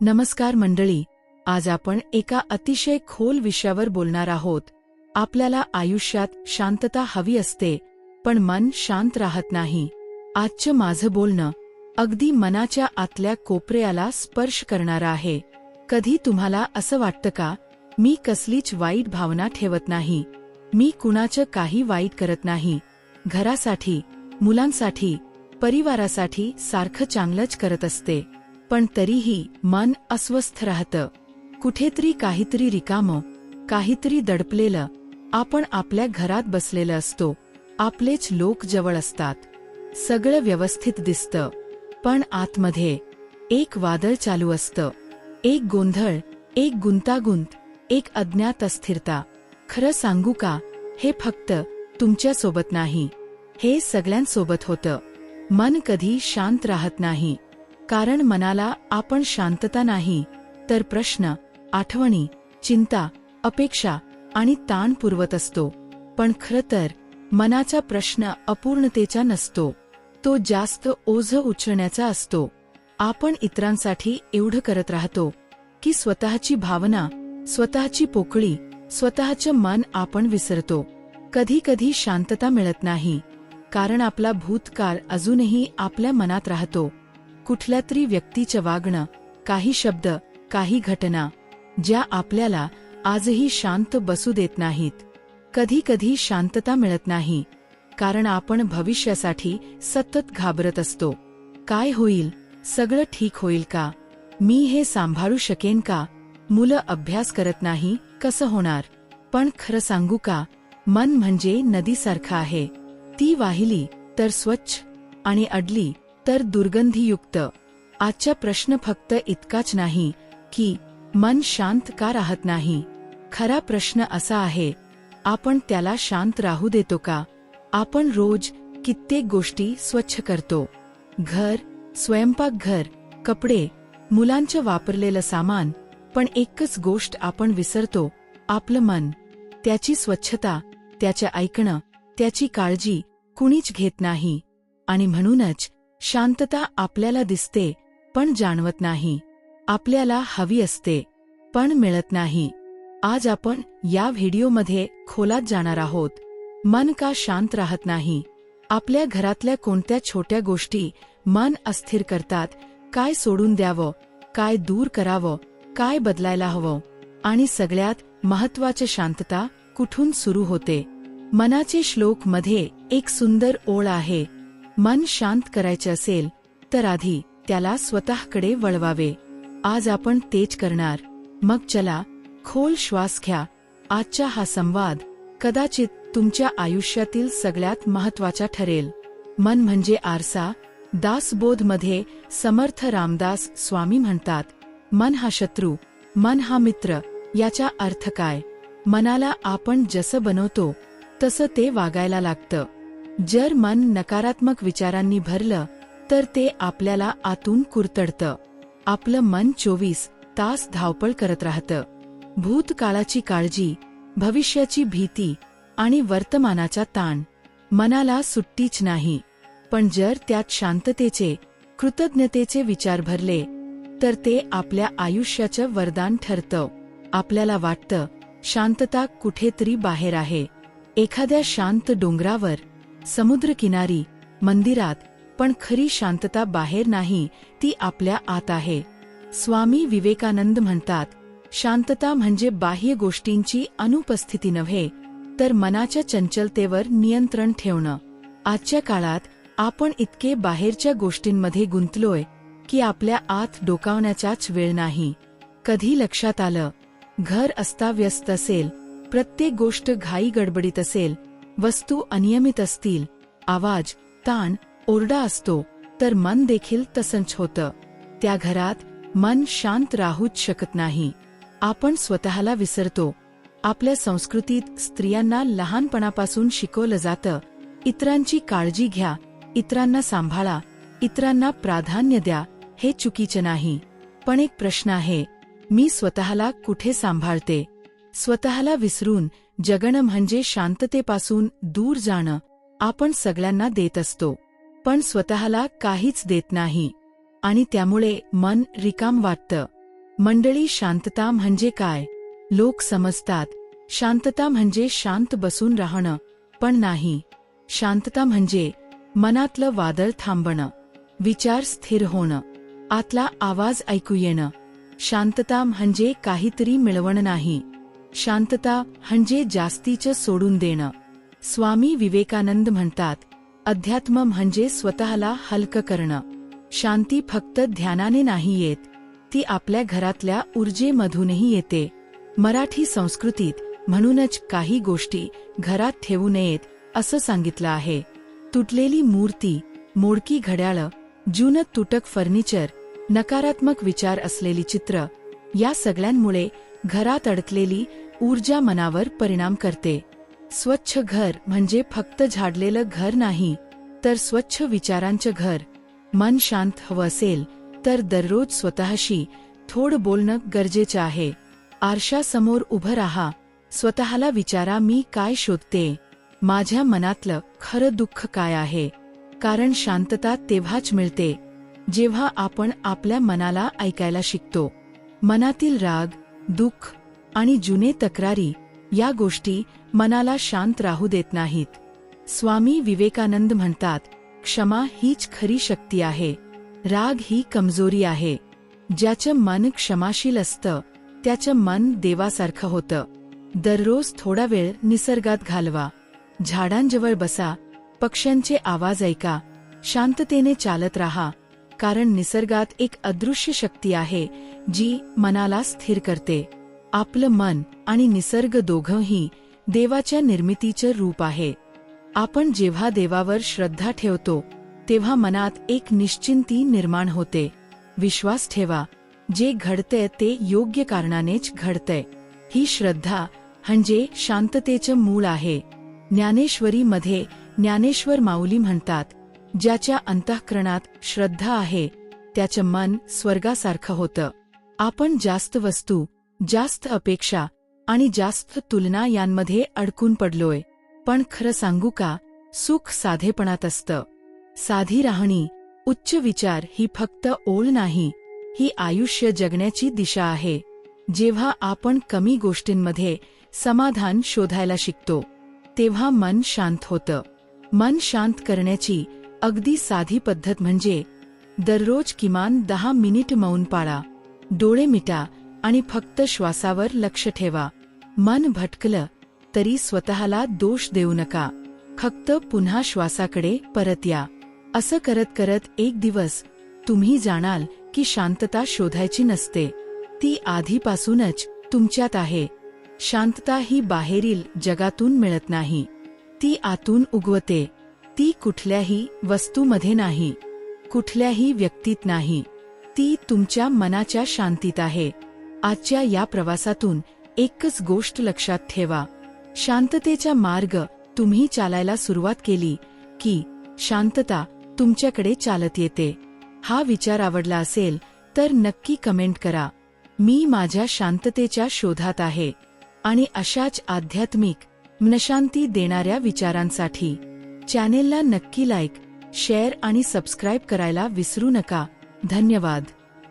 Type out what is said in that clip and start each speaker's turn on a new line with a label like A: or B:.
A: नमस्कार मंडळी आज आपण एका अतिशय खोल विषयावर बोलणार आहोत. आपल्याला आयुष्यात शांतता हवी असते पण मन शांत राहत नाही. आजचं माझं बोलणं अगदी मनाच्या आतल्या कोपऱ्याला स्पर्श करणारं आहे. कधी तुम्हाला असं वाटतं का मी कसलीच वाईट भावना ठेवत नाही. मी कुणाचं काही वाईट करत नाही. घरासाठी मुलांसाठी परिवारासाठी सारखं चांगलंच करत असते. पण तरीही मन अस्वस्थ राहतं. कुठेतरी काहीतरी रिकामं काहीतरी दडपलेलं आपण आपल्या घरात बसलेलं असतो. आपलेच लोक जवळ असतात. सगळं व्यवस्थित दिसतं. पण आतमध्ये एक वादळ चालू असतं. एक गोंधळ एक गुंतागुंत एक अज्ञात अस्थिरता. खरं सांगू का हे फक्त तुमच्यासोबत नाही. हे सगळ्यांसोबत होतं. मन कधी शांत राहत नाही. कारण मनाला आपण शांतता नाही तर प्रश्न आठवणी चिंता अपेक्षा आणि ताण पुरवत असतो. पण खरं तर मनाचा प्रश्न अपूर्णतेचा नसतो. तो जास्त ओझ उचलण्याचा असतो. आपण इतरांसाठी एवढं करत राहतो की स्वतःची भावना स्वतःची पोकळी स्वतःचं मन आपण विसरतो. कधी कधी शांतता मिळत नाही कारण आपला भूतकाळ अजूनही आपल्या मनात राहतो. कुठल्या तरी व्यक्तीचं वागणं काही शब्द काही घटना ज्या आपल्याला आजही शांत बसू देत नाहीत. कधी कधी शांतता मिळत नाही कारण आपण भविष्यासाठी सतत घाबरत असतो. काय होईल? सगळं ठीक होईल का? मी हे सांभाळू शकेन का? मुलं अभ्यास करत नाही कसं होणार? पण खरं सांगू का? मन म्हणजे नदीसारखं आहे. ती वाहिली तर स्वच्छ आणि अडली तर दुर्गंधीयुक्त. आजचा प्रश्न फक्त इतकाच नाही की मन शांत का राहत नाही? खरा प्रश्न असा आहे आपण त्याला शांत राहू देतो का? आपण रोज कित्येक गोष्टी स्वच्छ करतो. घर स्वयंपाकघर कपडे मुलांचं वापरलेलं सामान पण एकच गोष्ट आपण विसरतो आपलं मन. त्याची स्वच्छता त्याचं ऐकणं त्याची काळजी कुणीच घेत नाही. आणि म्हणूनच शांतता आपल्याला दिसते पण जाणवत नाही. आपल्याला हवी असते पण मिळत नाही. आज आपण या व्हिडिओमध्ये खोलात जाणार आहोत. मन का शांत राहत नाही. आपल्या घरातल्या कोणत्या छोट्या गोष्टी मन अस्थिर करतात काय सोडून द्यावं काय दूर करावं काय बदलायला हवं आणि सगळ्यात महत्वाचं शांतता कुठून सुरू होते? मनाचे श्लोकमध्ये एक सुंदर ओळ आहे. मन शांत करायचे असेल तर आधी त्याला स्वतःकडे वळवावे. आज आपण तेच करणार. मग चला खोल श्वास घ्या. आजचा हा संवाद कदाचित तुमच्या आयुष्यातील सगळ्यात महत्त्वाचा ठरेल. मन म्हणजे आरसा दासबोधमध्ये समर्थ रामदास स्वामी म्हणतात. मन हा शत्रू मन हा मित्र याचा अर्थ काय? मनाला आपण जसं बनवतो तसं ते वागायला लागतं. जर मन नकारात्मक विचारांनी भरलं तर ते आपल्याला आतून कुरतडतं. आपलं मन चोवीस तास धावपळ करत राहतं. भूतकाळाची काळजी भविष्याची भीती आणि वर्तमानाचा ताण मनाला सुट्टीच नाही. पण जर त्यात शांततेचे कृतज्ञतेचे विचार भरले तर ते आपल्या आयुष्याचं वरदान ठरतं. आपल्याला वाटतं शांतता कुठेतरी बाहेर आहे. एखाद्या शांत डोंगरावर समुद्रकिनारी मंदिरात पण खरी शांतता बाहेर नाही ती आपल्या आत आहे. स्वामी विवेकानंद म्हणतात शांतता म्हणजे बाह्य गोष्टींची अनुपस्थिती नव्हे तर मनाच्या चंचलतेवर नियंत्रण ठेवणं. आजच्या काळात आपण इतके बाहेरच्या गोष्टींमध्ये गुंतलोय की आपल्या आत डोकावण्याचाच वेळ नाही. कधी लक्षात आलं घर अस्ताव्यस्त असेल प्रत्येक गोष्ट घाई गडबडीत असेल वस्तू अनियमित असतील आवाज ताण ओरडा असतो तर मन देखील तसंच होतं. त्या घरात मन शांत राहूच शकत नाही. आपण स्वतःला विसरतो. आपल्या संस्कृतीत स्त्रियांना लहानपणापासून शिकवलं जातं इतरांची काळजी घ्या इतरांना सांभाळा इतरांना प्राधान्य द्या हे चुकीचं नाही. पण एक प्रश्न आहे मी स्वतःला कुठे सांभाळते? स्वतःला विसरून जगणं म्हणजे शांततेपासून दूर जाणं आपण सगळ्यांना देत असतो. पण स्वतःला काहीच देत नाही. आणि त्यामुळे मन रिकाम वाटतं. मंडळी शांतता म्हणजे काय? लोक समजतात. शांतता म्हणजे शांत बसून राहणं पण नाही. शांतता म्हणजे मनातलं वादळ थांबणं विचार स्थिर होणं आतला आवाज ऐकू येणं. शांतता म्हणजे काहीतरी मिळवणं नाही. शांतता म्हणजे जास्तीचं सोडून देणं. स्वामी विवेकानंद म्हणतात अध्यात्म म्हणजे स्वतःला हलकं करणं. शांती फक्त ध्यानाने नाही येत ती आपल्या घरातल्या ऊर्जेमधूनही येते. मराठी संस्कृतीत म्हणूनच काही गोष्टी घरात ठेवू नयेत असं सांगितलं आहे. तुटलेली मूर्ती मोडकी घड्याळं जुनं तुटक फर्निचर नकारात्मक विचार असलेली चित्र या सगळ्यांमुळे घरात अडकलेली ऊर्जा मनावर परिणाम करते. स्वच्छ घर म्हणजे फक्त झाडलेलं घर नाही तर स्वच्छ विचारांचं घर. मन शांत हवं असेल तर दररोज स्वतःशी थोडं बोलणं गरजेचं आहे. आरशासमोर उभं राहा स्वतःला विचारा मी काय शोधते? माझ्या मनातलं खरं दुःख काय आहे? कारण शांतता तेव्हाच मिळते जेव्हा आपण आपल्या मनाला ऐकायला शिकतो. मनातील राग दुःख आणि जुने तक्रारी या गोष्टी मनाला शांत राहू देत नाहीत. स्वामी विवेकानंद म्हणतात क्षमा हीच खरी शक्ती आहे. राग ही कमजोरी आहे. ज्याचं मन क्षमाशील असतं त्याचं मन देवासारखं होतं. दररोज थोडा वेळ निसर्गात घालवा. झाडांजवळ बसा पक्ष्यांचे आवाज ऐका शांततेने चालत राहा. कारण निसर्गात एक अदृश्य शक्ती आहे जी मनाला स्थिर करते. आपलं मन आणि निसर्ग दोघंही देवाच्या निर्मितीचं रूप आहे. आपण जेव्हा देवावर श्रद्धा ठेवतो तेव्हा मनात एक निश्चिंती निर्माण होते. विश्वास ठेवा जे घडतंय ते योग्य कारणानेच घडतंय. ही श्रद्धा म्हणजे शांततेचं मूळ आहे. ज्ञानेश्वरीमध्ये ज्ञानेश्वर माऊली म्हणतात ज्याच्या अंतःकरणात श्रद्धा आहे त्याचं मन स्वर्गासारखं होतं. आपण जास्त वस्तू जास्त अपेक्षा आणि जास्त तुलना यांमध्ये अडकून पडलोय. पण खरं सांगू का सुख साधेपणात असतं. साधी राहणी उच्च विचार ही फक्त ओळ नाही ही आयुष्य जगण्याची दिशा आहे. जेव्हा आपण कमी गोष्टींमध्ये समाधान शोधायला शिकतो तेव्हा मन शांत होतं. मन शांत करण्याची अगदी साधी पद्धत म्हणजे दररोज किमान दहा मिनिट मौन पाळा डोळे मिटा आणि फक्त श्वासावर लक्ष ठेवा. मन भटकलं तरी स्वतःला दोष देऊ नका. फक्त पुन्हा श्वासाकडे परत या. असं करत करत एक दिवस तुम्ही जाणाल की शांतता शोधायची नसते. ती आधीपासूनच तुमच्यात आहे. शांतता ही बाहेरील जगातून मिळत नाही. ती आतून उगवते. ती कुठल्याही वस्तूमध्ये नाही कुठल्याही व्यक्तीत नाही. ती तुमच्या मनाच्या शांतीत आहे. आजच्या या प्रवासातून एकच गोष्ट लक्षात ठेवा. शांततेचा मार्ग तुम्ही चालायला सुरुवात केली की शांतता तुमच्याकडे चालत येते. हा विचार आवडला असेल तर नक्की कमेंट करा. मी माझ्या शांततेच्या शोधात आहे आणि अशाच आध्यात्मिक मनशांती देणाऱ्या विचारांसाठी. चॅनेलला नक्की लाईक शेअर आणि सबस्क्राईब करायला विसरू नका. धन्यवाद.